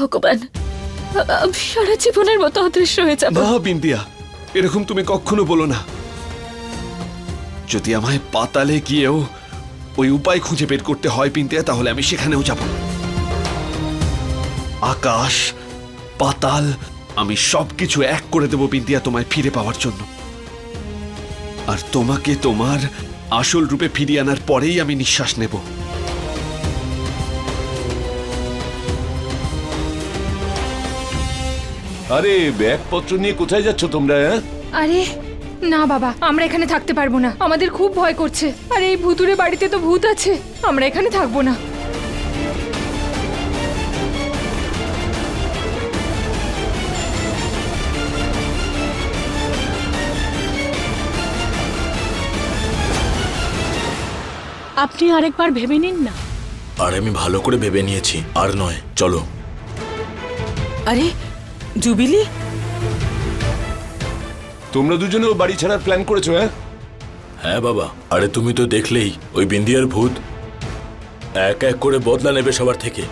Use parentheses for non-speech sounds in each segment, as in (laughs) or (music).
ভগবান সারা জীবনের মতো অদৃশ্য হয়ে যাব। না, বিন্দিয়া, এরকম তুমি কখনো বলো না। যদি আমায় পাতালে গিয়েও ওই উপায় খুঁজে বের করতে হয় বিন্দিয়া, তাহলে আমি সেখানেও যাব। আকাশ, পাতাল, আমি সবকিছু এক করে দেব বিন্দিয়া তোমায় ফিরে পাওয়ার জন্য। আর তোমাকে তোমার আসল রূপে ফিরিয়ে আনার পরেই আমি নিঃশ্বাস নেব। আরে ব্যাগপত্র নিয়ে কোথায় যাচ্ছ তোমরা হ্যাঁ? আরে না বাবা আমরা এখানে থাকতে পারব না। আমাদের খুব ভয় করছে। আর এই ভুতুরে বাড়িতে তো ভূত আছে। আমরা এখানে থাকব না। আপনি আরেকবার ভেবে নিন না। আর আমি ভালো করে ভেবে নিয়েছি আর নয় চলো। আরে জুবিলি? তোমরা দুজনেও বাড়ি ছাড়ার প্ল্যান করেছ হ্যাঁ? হ্যাঁ বাবা। আরে তুমি তো দেখলেই ওই বিন্দিয়ার ভূত। এক এক করে বদলা নেবে সবার থেকে।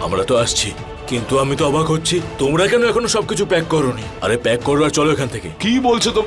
আমরা তো আসছি কিন্তু আমি তো অবাক হচ্ছি। তোমরা কেন এখনও সবকিছু প্যাক করোনি? আরে প্যাক করো আর চলো এখান থেকে। কি বলছো তো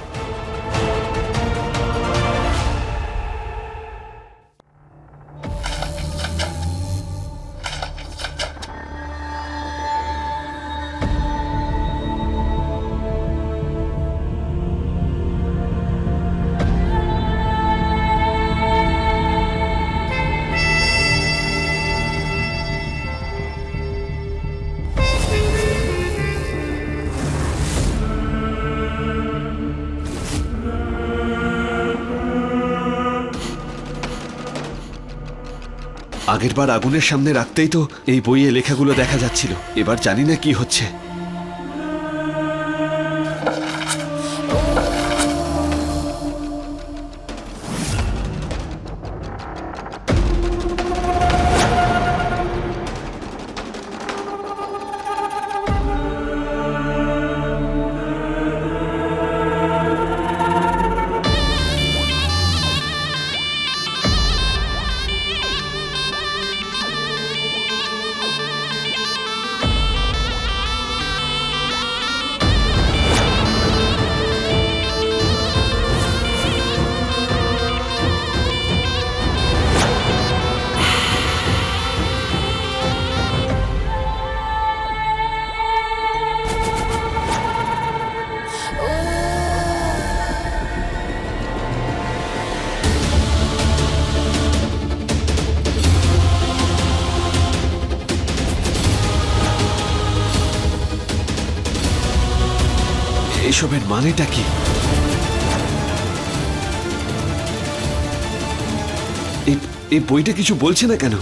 আগেরবার আগুনের সামনে রাখতেই তো এই বইয়ে লেখাগুলো দেখা যাচ্ছিল। এবার জানি না কি হচ্ছে। মানেটা কি? এই- বইটা কিছু বলছে না কেন?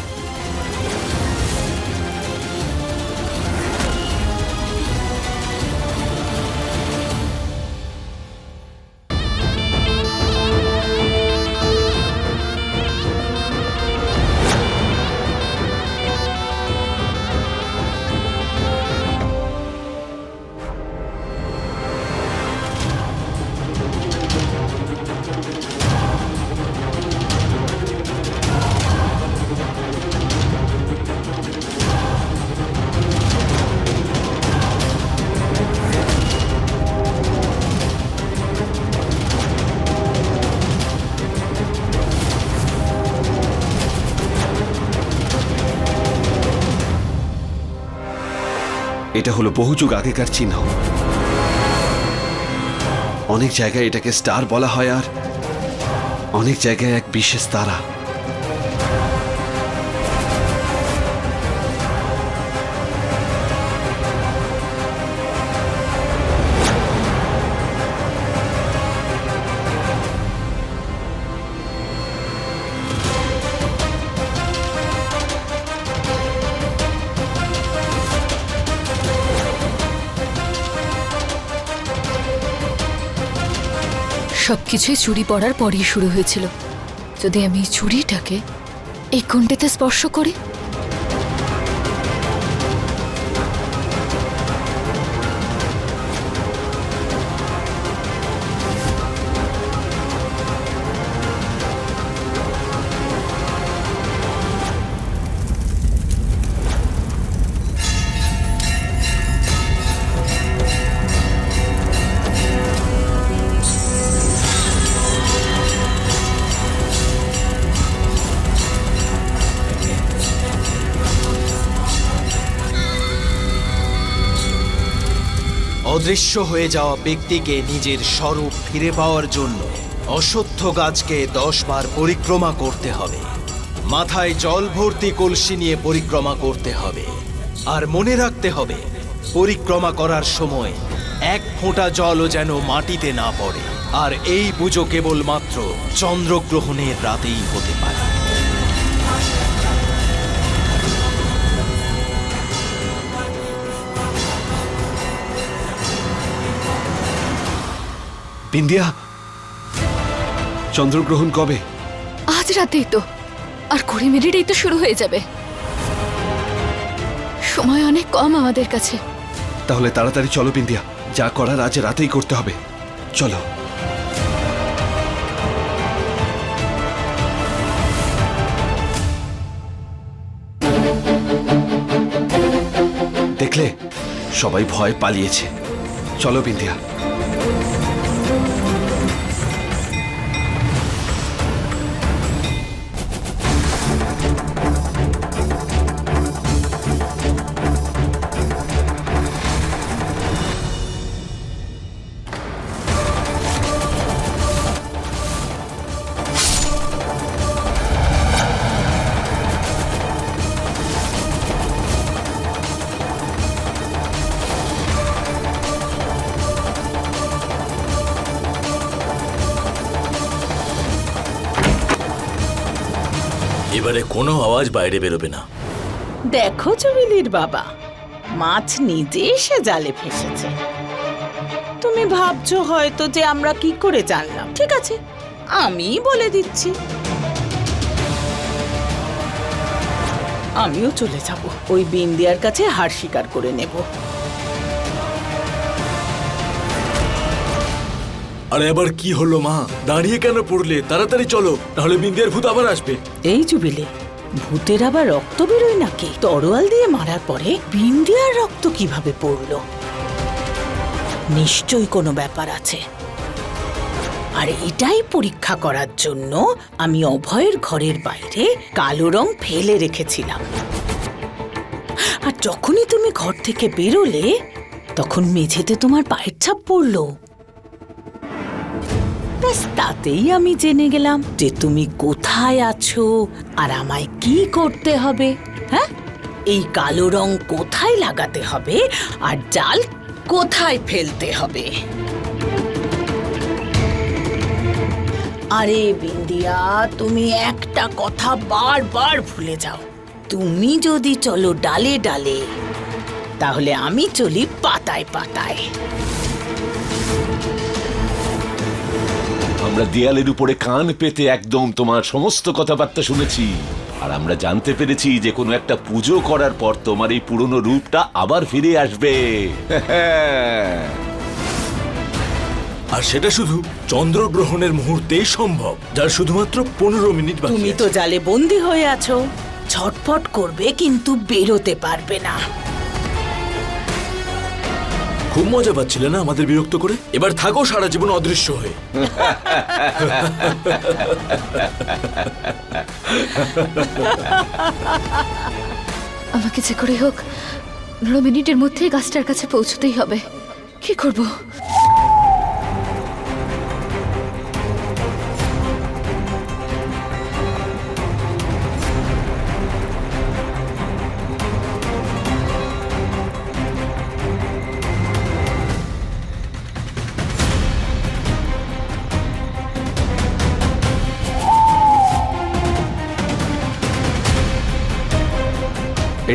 এটা হলো বহু যুগ আগেকার চিহ্ন। অনেক জায়গায় এটাকে স্টার বলা হয় আর অনেক জায়গায় এক বিশেষ তারা। সবকিছুই চুরি পড়ার পরই শুরু হয়েছিল। যদি আমি এই চুরিটাকে এই কুণ্ডেতে স্পর্শ করি অদৃশ্য হয়ে যাওয়া ব্যক্তিকে নিজের স্বরূপ ফিরে পাওয়ার জন্য অশ্বত্থ গাছকে দশ বার পরিক্রমা করতে হবে। মাথায় জল ভর্তি কলসি নিয়ে পরিক্রমা করতে হবে। আর মনে রাখতে হবে, পরিক্রমা করার সময় এক ফোঁটা জলও যেন মাটিতে না পড়ে। আর এই পুজো কেবলমাত্র চন্দ্রগ্রহণের রাতেই হতে পারে। বিন্দিয়া চন্দ্রগ্রহণ কবে? আজ রাতেই তো। আর কুড়ি মিনিটেই তো শুরু হয়ে যাবে। সময় অনেক কম আমাদের কাছে। তাহলে তাড়াতাড়ি চলো বিন্দিয়া যা করার আজ রাতেই করতে হবে। চলো। দেখলে সবাই ভয় পালিয়েছে। চলো বিন্দিয়া এবারে কোনো আওয়াজ বাইরে বেরোবে না। দেখো চুবিলির বাবা, মাছ নিজে এসে জালে ফেসেছে। তুমি ভাবছ হয়তো যে আমরা কি করে জানলাম। ঠিক আছে আমি বলে দিচ্ছি। আমিও চলে যাব, ওই বিন্দিয়ার কাছে হার স্বীকার করে নেব। আরে আবার কি হলো, মা? দাঁড়িয়ে কেন পড়লে? তাড়াতাড়ি চলো, নাহলে বিন্দিয়ার ভূত আবার আসবে। এই জুবিলে, ভূতের আবার রক্ত বেরোয় নাকি? তরোয়াল দিয়ে মারার পরে বিন্দিয়ার রক্ত কীভাবে পড়ল? নিশ্চয়ই কোনো ব্যাপার আছে। আর এটাই পরীক্ষা করার জন্য আমি অভয়ের ঘরের বাইরে কালো রং ফেলে রেখেছিলাম। আর যখনই তুমি ঘর থেকে বেরোলে, তখন মেঝেতে তোমার পায়ের ছাপ পড়ল। ব্যাস তাতেই আমি জেনে গেলাম যে তুমি কোথায় আছো আর আমায় কি করতে হবে হ্যাঁ? এই কালো রং কোথায় লাগাতে হবে আর জাল কোথায় ফেলতে হবে? আরে বিন্দিয়া, তুমি একটা কথা বারবার ভুলে যাও। তুমি যদি চলো ডালে ডালে, তাহলে আমি চলি পাতায় পাতায়। আমরা দেয়ালের উপরে কান পেতে একদম তোমার সমস্ত কথাবার্তা শুনেছি। আর আমরা জানতে পেরেছি যে কোনো একটা পুজো করার পর তোমার এই পুরনো রূপটা আবার ফিরে আসবে। (laughs) আর সেটা শুধু চন্দ্রগ্রহণের মুহূর্তেই সম্ভব যার শুধুমাত্র পনেরো মিনিট বাকি তুমি তো জালে বন্দি হয়ে আছো। ছটফট করবে কিন্তু বেরোতে পারবে না। খুব মজা পাচ্ছিলে না আমাদের বিরক্ত করে? এবার থাকো সারা জীবন অদৃশ্য হয়ে। আমাকে যে করে হোক পনেরো মিনিটের মধ্যেই গাছটার কাছে পৌঁছতেই হবে। কি করব?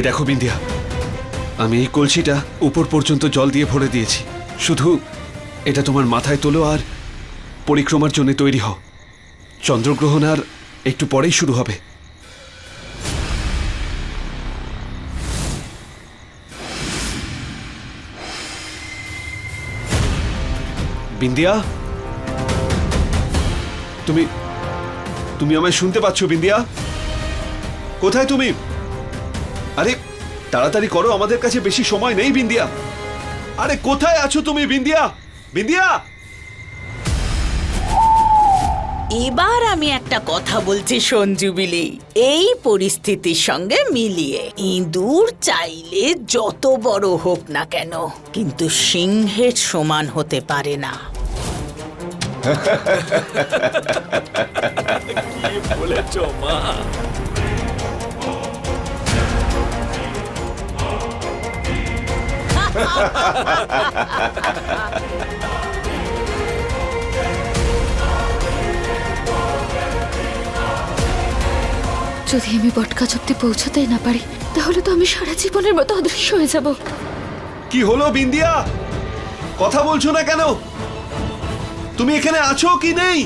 এই দেখো বিন্দিয়া আমি এই কলসিটা উপর পর্যন্ত জল দিয়ে ভরে দিয়েছি। শুধু এটা তোমার মাথায় তোলো আর পরিক্রমার জন্য তৈরি হও। চন্দ্রগ্রহণ আর একটু পরেই শুরু হবে। বিন্দিয়া তুমি তুমি আমায় শুনতে পাচ্ছ বিন্দিয়া কোথায় তুমি? আরে তাড়াতাড়ি করো আমাদের কাছে বেশি সময় নেই বিন্দিয়া। আরে কোথায় আছো তুমি বিন্দিয়া? বিন্দিয়া! এবার আমি একটা কথা বলছি সঞ্জুবিলি এই পরিস্থিতির সঙ্গে মিলিয়ে ইঁদুর চাইলে যত বড় হোক না কেন কিন্তু সিংহের সমান হতে পারে না। বলেছ মা? যদি আমি বটকা অব্দি পৌঁছাতেই না পারি তাহলে তো আমি সারা জীবনের মতো অদৃশ্য হয়ে যাব। কি হলো বিন্দিয়া? কথা বলছো না কেন? তুমি এখানে আছো কি নেই?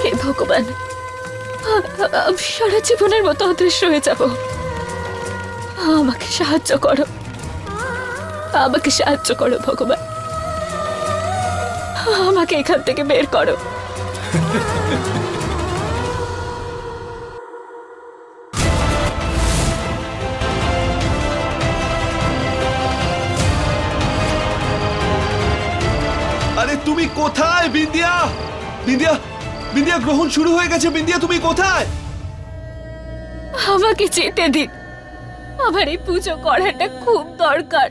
হে ভগবান সারা জীবনের মতো অদৃশ্য হয়ে যাব। আমাকে সাহায্য করো। আমাকে সাহায্য করো, ভগবান। আমাকে এখান থেকে বের করো। আরে তুমি কোথায়, বিন্দিয়া? বিন্দিয়া বিন্দিয়া গ্রহণ শুরু হয়ে গেছে। বিন্দিয়া তুমি কোথায়? আমাকে যেতে দিন। আমার এই পুজো করাটা খুব দরকার।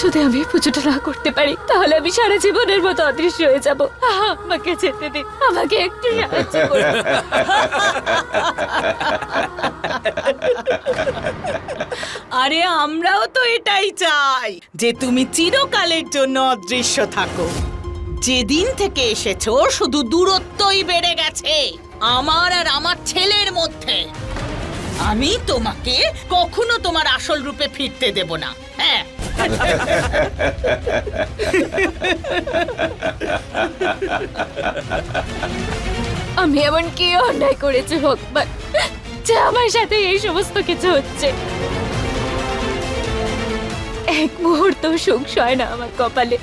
যদি আমি পুজোটা না করতে পারি তাহলে আমি সারা জীবনের মতো অদৃশ্য হয়ে যাব। আমাকে যেতে দিন। আমাকে একটু সাহায্য করুন। আরে আমরাও তো এটাই চাই যে তুমি চিরকালের জন্য অদৃশ্য থাকো। যেদিন থেকে এসেছ, শুধু দূরত্বই বেড়ে গেছে, আমার আর আমার ছেলের মধ্যে। আমি তোমাকে কখনো তোমার আসল রূপে ফিরতে দেব না হ্যাঁ? আমি এমন কি অন্যায় করেছি ভগবান যে আমার সাথে এই সমস্ত কিছু হচ্ছে। এক মুহূর্ত সুখ সয় না আমার কপালে।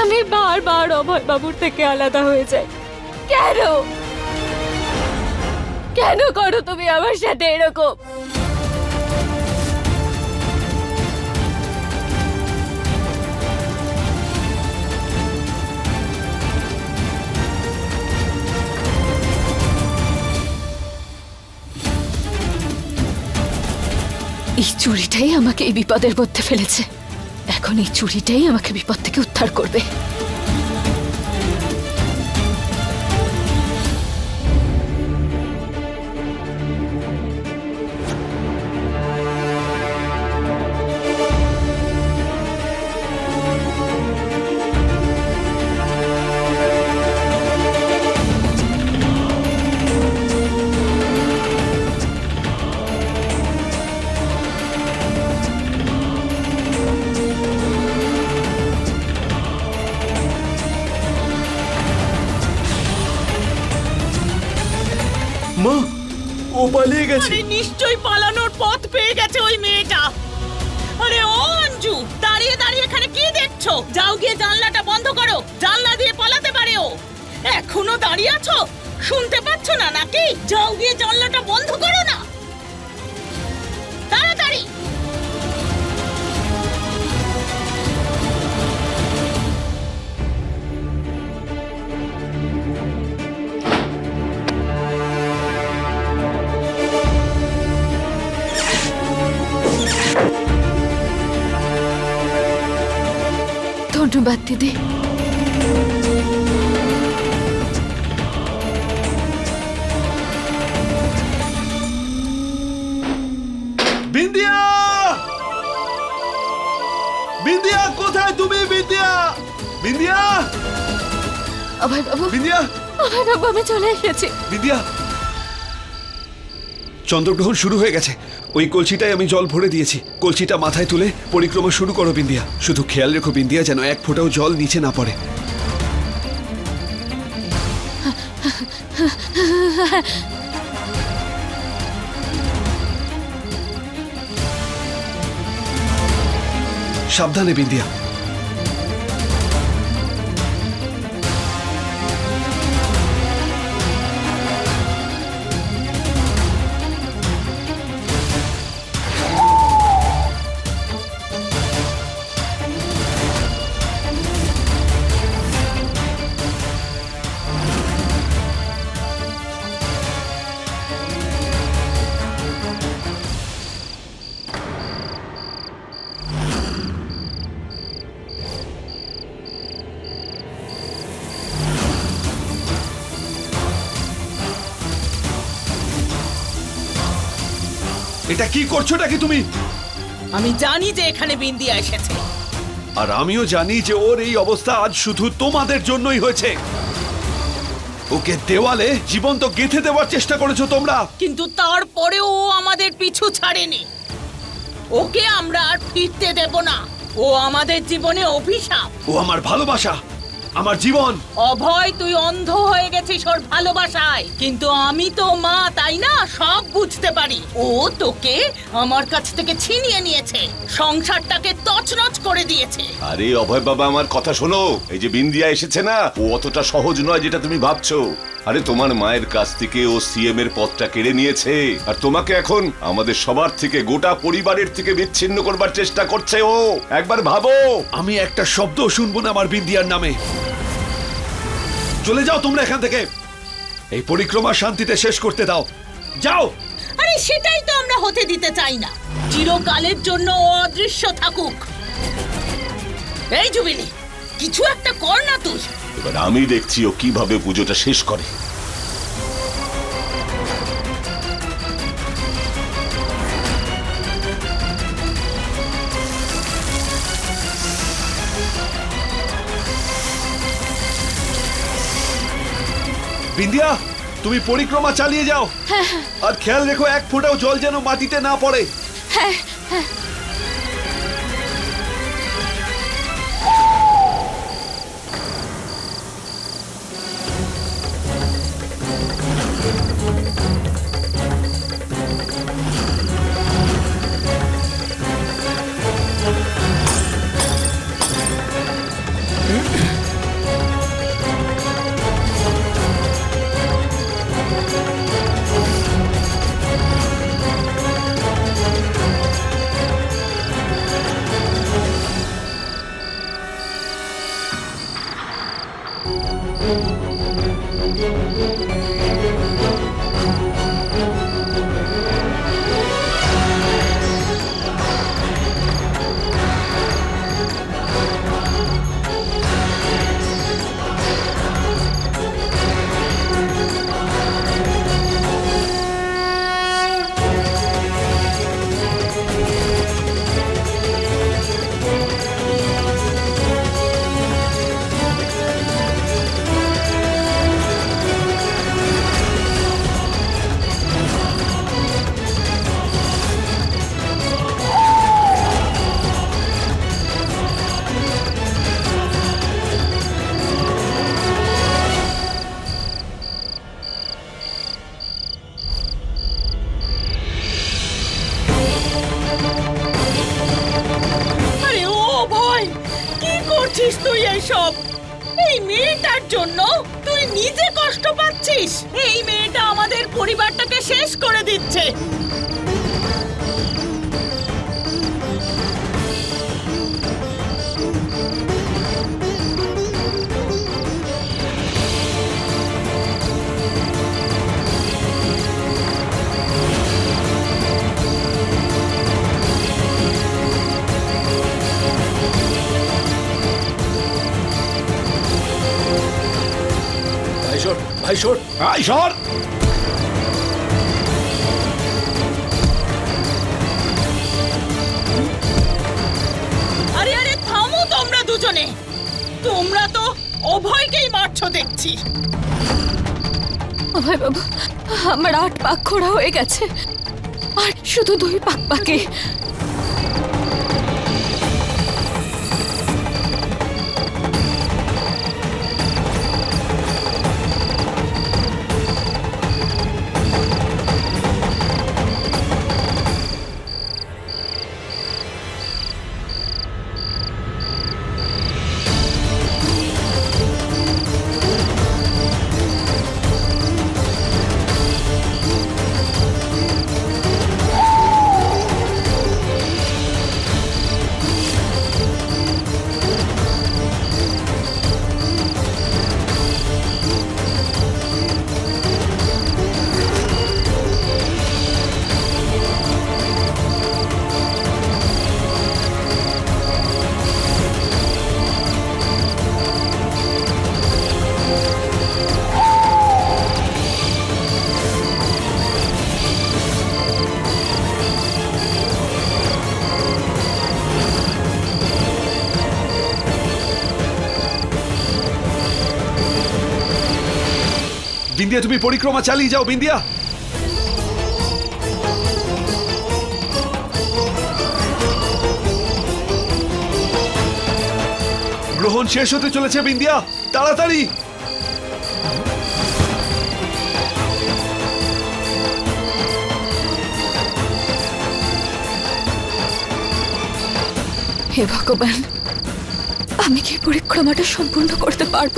আমি বারবার অভয় বাবুর থেকে আলাদা হয়ে যাই। কেন? কেন করো তুমি আমার সাথে এরকম? এই চুরিটাই আমাকে এই বিপদের মধ্যে ফেলেছে। এখন এই চুরিটাই আমাকে বিপদ থেকে উদ্ধার করবে। গেছে নিশ্চয়ই পালানোর পথ পেয়ে গেছে ওই মেয়েটা। আরে ও অঞ্জু, দাঁড়িয়ে দাঁড়িয়ে এখানে কি দেখছ? যাও গিয়ে জানলাটা বন্ধ করো, জানলা দিয়ে পালাতে পারে ও। এখনও দাঁড়িয়ে আছো? শুনতে পাচ্ছ না নাকি? যাও গিয়ে জানলাটা বন্ধ করো। ধন্যবাদ দিদি বিন্দিয়া বিন্দিয়া কোথায় তুমি বিন্দিয়া বিন্দিয়া অভয় বাবু বিন্দিয়া অভয় বাবু আমি চলে এসেছি। বিন্দিয়া চন্দ্রগ্রহণ শুরু হয়ে গেছে। ওই কলসিটাই আমি জল ভরে দিয়েছি। কলসিটা মাথায় তুলে পরিক্রমা শুরু করো, বিন্দিয়া। শুধু খেয়াল রেখো, বিন্দিয়া, যেন এক ফোঁটাও জল নিচে না পড়ে। সাবধানে, বিন্দিয়া। এটা কি করছ নাকি তুমি? আমি জানি যে এখানে বিন্দিয়া এসেছে। আর আমিও জানি যে ওর এই অবস্থা আজ শুধু তোমাদের জন্যই হয়েছে। ওকে দেওয়ালে জীবন্ত গেঁথে দেওয়ার চেষ্টা করেছ তোমরা? কিন্তু তারপরেও ও আমাদের পিছু ছাড়েনি। ওকে আমরা আর ফিরতে দেব না। ও আমাদের জীবনে অভিশাপ। ও আমার ভালোবাসা। আমার জীবন। অভয় তুই অন্ধ হয়ে গেছিস ওর ভালোবাসায়। কিন্তু আমি তো মা তাই না? সব বুঝতে পারি। ও তোকে আমার কাছ থেকে ছিনিয়ে নিয়েছে। সংসারটাকে তছনছ করে দিয়েছে। আরে অভয় বাবা আমার কথা শোনো। এই যে বিন্দিয়া এসেছে না ও অতটা সহজ নয় যেটা তুমি ভাবছ। আরে তোমার মায়ের কাছ থেকে ও সিএম এর পদটা কেড়ে নিয়েছে। আর তোমাকে এখন আমাদের সবার থেকে গোটা পরিবারের থেকে বিচ্ছিন্ন করবার চেষ্টা করছে ও। একবার ভাবো। আমি একটা শব্দ শুনব না আমার বিন্দিয়ার নামে। চলে যাও তোমরা এখান থেকে। এই পরিক্রমা শান্তিতে শেষ করতে দাও। যাও। আরে সেটাই তো আমরা হতে দিতে চাই না। চিরকালের জন্য ও অদৃশ্য থাকুক। এই জুবিলি কিছু একটা কর না তুই। এবার আমি দেখছি ও কীভাবে পুজোটা শেষ করে। বিন্দিয়া তুমি পরিক্রমা চালিয়ে যাও। আর খেয়াল রেখো এক ফোঁটাও জল যেন মাটিতে না পড়ে। আরে করছিস তুই এইসব? এই মেয়েটার জন্য তুই নিজে কষ্ট পাচ্ছিস? এই মেয়েটা আমাদের পরিবারটাকে শেষ করে দিচ্ছে। ভাই সর ভাই সর আরে আরে থামো তোমরা দুজনে। তোমরা তো অভয়কেই মারছো দেখছি। অভয় বাবু আমার আট পাক খোড়া হয়ে গেছে। আর শুধু দুই পাক বাকি। বিন্দিয়া, তুমি পরিক্রমা চালিয়ে যাও, বিন্দিয়া। গ্রহণ শেষ হতে চলেছে, বিন্দিয়া। তাড়াতাড়ি। হে ভগবান, আমি কি পরিক্রমাটা সম্পূর্ণ করতে পারব?